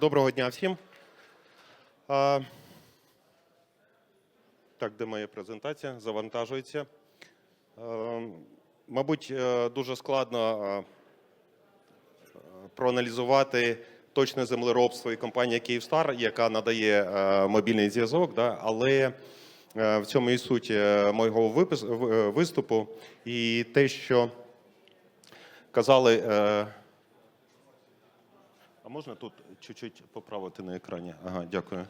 Доброго дня всім. Так, де моя презентація? Завантажується. Мабуть, е, дуже складно проаналізувати точне землеробство і компанія Київстар, яка надає е, мобільний зв'язок, але е, в цьому і суть е, виступу. І те, що казали. А можна тут чуть-чуть поправити на екрані? Ага, дякую.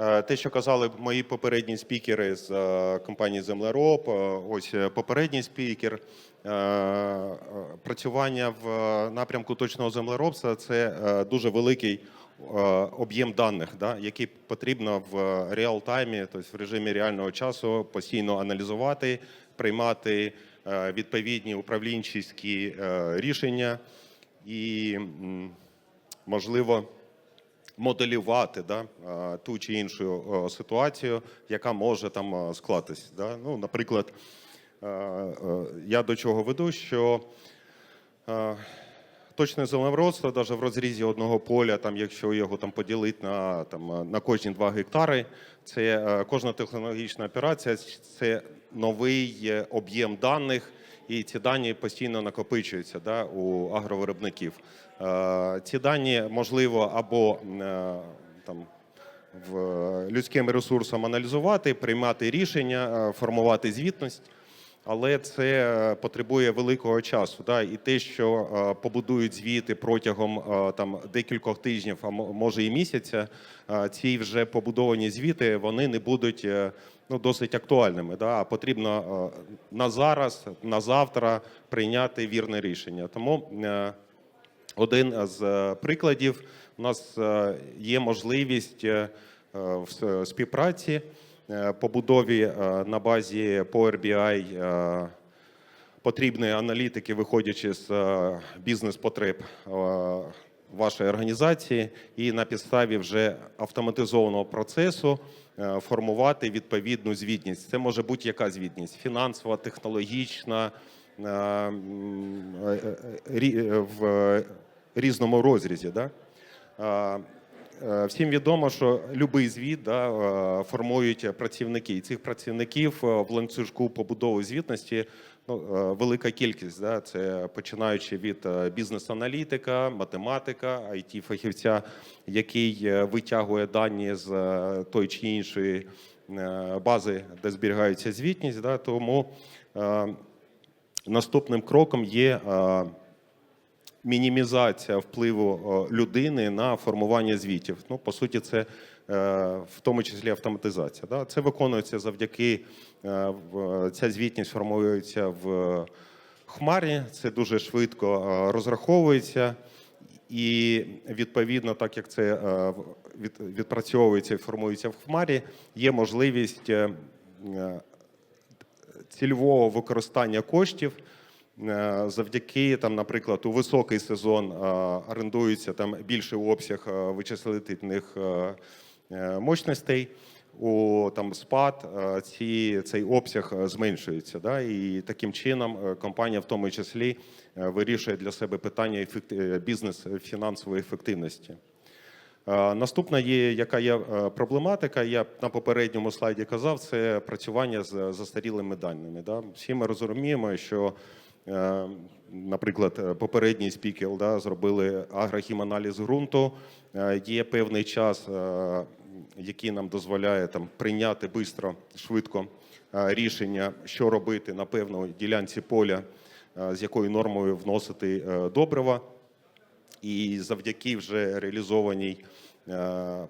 Е, Те, що казали мої попередні спікери з е, компанії Землероб, е, ось попередній спікер. Працювання в напрямку точного землеробства це дуже великий об'єм даних, да, який потрібно в реал-таймі, тобто в режимі реального часу постійно аналізувати, приймати відповідні управлінчі рішення і, можливо, моделювати да, ту чи іншу ситуацію, яка може там склатись. Да? Ну, наприклад, е, я до чого веду, що точне землеробство, навіть в розрізі одного поля, там, якщо його там поділити на, там, на кожні 2 гектари, це е, кожна технологічна операція це новий е, об'єм даних. І ці дані постійно накопичуються да, у агровиробників. Е, ці дані можливо або е, там в людським ресурсом аналізувати, приймати рішення, е, формувати звітність. Але це е, потребує великого часу. Да? І те, що е, побудують звіти протягом е, там декількох тижнів, а може і місяця, ці вже побудовані звіти вони не будуть ну, досить актуальними. Да? Потрібно на зараз, на завтра прийняти вірне рішення. Тому один з прикладів у нас є можливість в співпраці побудові е, на базі Power BI е, потрібної аналітики, виходячи з е, бізнес-потреб е, вашої організації, і на підставі вже автоматизованого процесу е, формувати відповідну звітність. Це може бути яка звітність: фінансова, технологічна. е, е, е, е, в різному розрізі. Да? Е, Всім відомо, що будь-який звіт да, е, формують працівники. І цих працівників е, в ланцюжку побудови звітності ну, велика кількість. Да? Це починаючи від бізнес-аналітика, математика, it фахівця який витягує дані з той чи іншої бази, де зберігається звітність. Да? Тому е, наступним кроком є. е, мінімізація впливу е, людини на формування звітів. Ну, по суті, це е, в тому числі автоматизація. Да? Це виконується завдяки е, ця звітність формується в хмарі, це дуже швидко розраховується. І відповідно, так як це від- відпрацьовується і формується в хмарі, є можливість цільового використання коштів. Е, Завдяки там, наприклад, у високий сезон е, орендується там більший обсяг е, вичислительних мощностей. У там спад ці, цей обсяг зменшується. Да? І таким чином компанія, в тому числі, вирішує для себе питання е, бізнес-фінансової ефективності. Наступна є, яка є проблематика. Я на попередньому слайді казав, це працювання з застарілими даними. Да? Всі ми розуміємо, що, наприклад, е, попередній спікер да, зробили агрохіманаліз ґрунту. Е, Є певний час, е, який нам дозволяє там прийняти швидко, швидко е, рішення, що робити на певній ділянці поля, е, з якою нормою вносити е, добрива. І завдяки вже реалізованій е,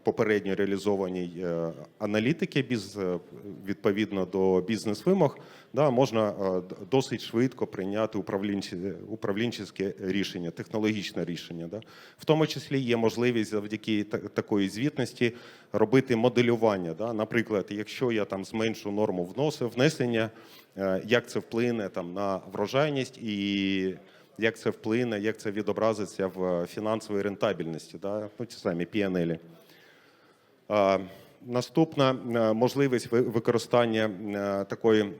попередньо реалізованій е, аналітики, біз, е, відповідно до бізнес-вимог, да, можна е, досить швидко прийняти управлінче управлінче рішення, технологічне рішення. Да. В тому числі є можливість завдяки такої звітності робити моделювання. Да. Наприклад, якщо я там зменшу норму вносу, внесення, е, як це вплине там на врожайність і як це вплине, як це відобразиться в фінансовій рентабельності, да? ну, ті самі PNL. Наступна е, можливість ви- використання е, такої е,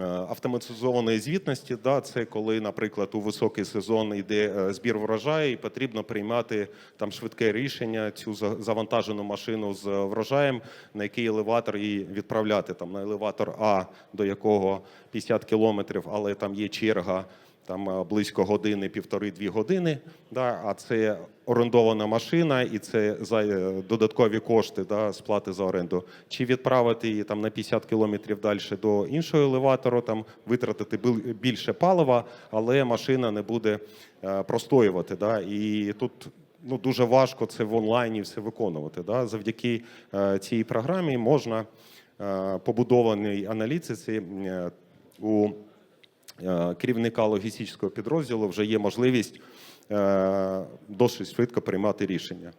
автоматизованої звітності. Да, це коли, наприклад, у високий сезон йде е, збір врожаю, і потрібно приймати там швидке рішення цю за- завантажену машину з врожаєм, на який елеватор її відправляти. Там на елеватор А, до якого 50 кілометрів, але там є черга. Там е, близько години, півтори-дві години. Да, а це орендована машина, і це за е, додаткові кошти да, сплати за оренду. Чи відправити її там на 50 кілометрів далі до іншого елеватору, там витратити більше палива, але машина не буде е, простоювати. Да, і тут ну, дуже важко це в онлайні все виконувати. Да. Завдяки цій програмі можна побудованій аналітиці у керівника логістичного підрозділу вже є можливість е, досить швидко приймати рішення.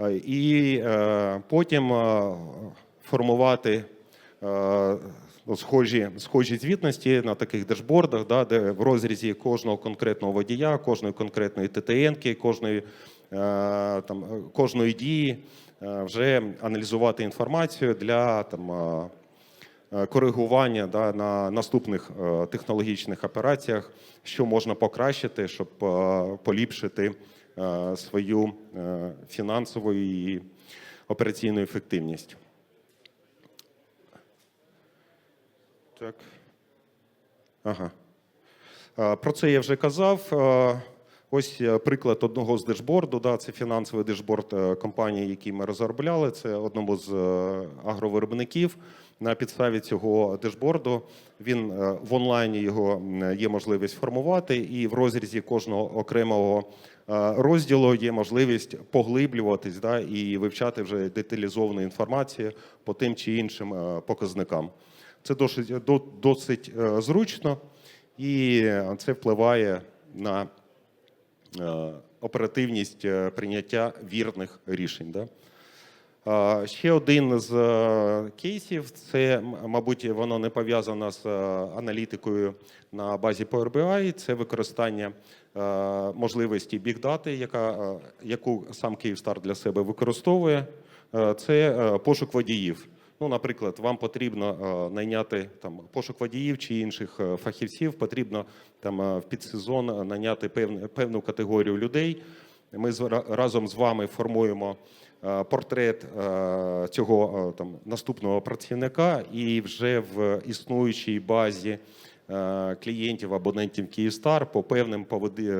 Е, І е, потім е, формувати е, схожі, схожі звітності на таких дешбордах, да, де в розрізі кожного конкретного водія, кожної конкретної ТТН, кожної, е, е, кожної дії е, вже аналізувати інформацію для там, е, е, коригування да, на наступних е, технологічних операціях, що можна покращити, щоб е, поліпшити е, свою е, фінансову і операційну ефективність. Так. Ага. Е, Про це я вже казав. Е, Ось е, приклад одного з дешборду. Да, це фінансовий дешборд е, компанії, який ми розробляли. Це одному з е, агровиробників. На підставі цього дешборду він е, в онлайні його є можливість формувати, і в розрізі кожного окремого е, розділу є можливість поглиблюватись да, і вивчати вже деталізовану інформацію по тим чи іншим е, показникам. Це досить, досить е, зручно, і це впливає на е, оперативність е, прийняття вірних рішень. Да? Ще один з е, кейсів це, мабуть, воно не пов'язано з е, аналітикою на базі Power BI, це використання е, можливості Big Data, яка, яку сам Київстар для себе використовує. Це пошук водіїв. Ну, наприклад, вам потрібно найняти там пошук водіїв чи інших фахівців, потрібно там в підсезон найняти певну, певну категорію людей. Ми разом з вами формуємо портрет е, цього е, там наступного працівника, і вже в існуючій базі е, клієнтів абонентів Київстар по певним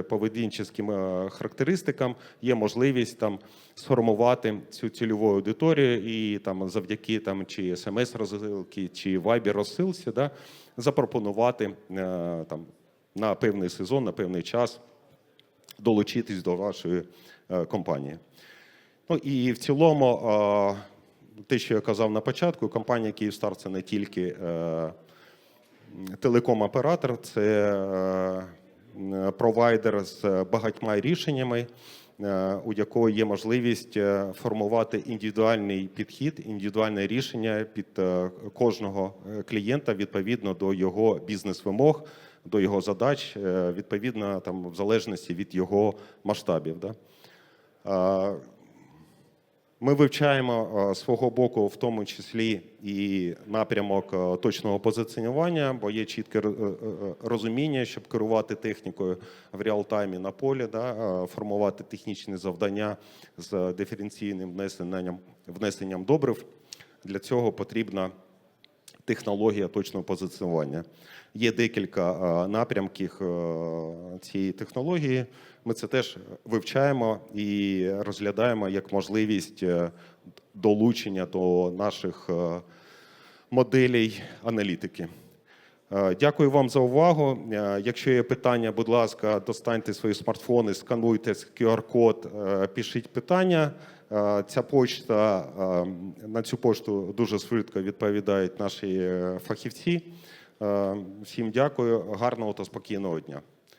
поведінчим е, характеристикам є можливість там сформувати цю цільову аудиторію і там завдяки там чи смс розсилки, чи Viber розсилці, да, запропонувати е, там на певний сезон, на певний час долучитись до вашої е, компанії. Ну і в цілому, те, що я казав на початку, компанія Київстар це не тільки е, телеком-оператор, це е, провайдер з багатьма рішеннями, е, у якого є можливість формувати індивідуальний підхід, індивідуальне рішення під кожного клієнта відповідно до його бізнес-вимог, до його задач, відповідно там в залежності від його масштабів. Да? Ми вивчаємо е, свого боку, в тому числі і напрямок е, точного позиціонування, бо є чітке е, розуміння, щоб керувати технікою в реал-таймі на полі, да, формувати технічні завдання з диференційним внесенням, внесенням добрив. Для цього потрібна технологія точного позиціонування. Є декілька е, напрямків е, цієї технології. Ми це теж вивчаємо і розглядаємо як можливість е, долучення до наших моделей аналітики. Е, Дякую вам за увагу. Е, Якщо є питання, будь ласка, достаньте свої смартфони, скануйте QR-код, е, пишіть питання. Ця почта на цю пошту дуже швидко відповідають наші фахівці. Всім дякую, гарного та спокійного дня.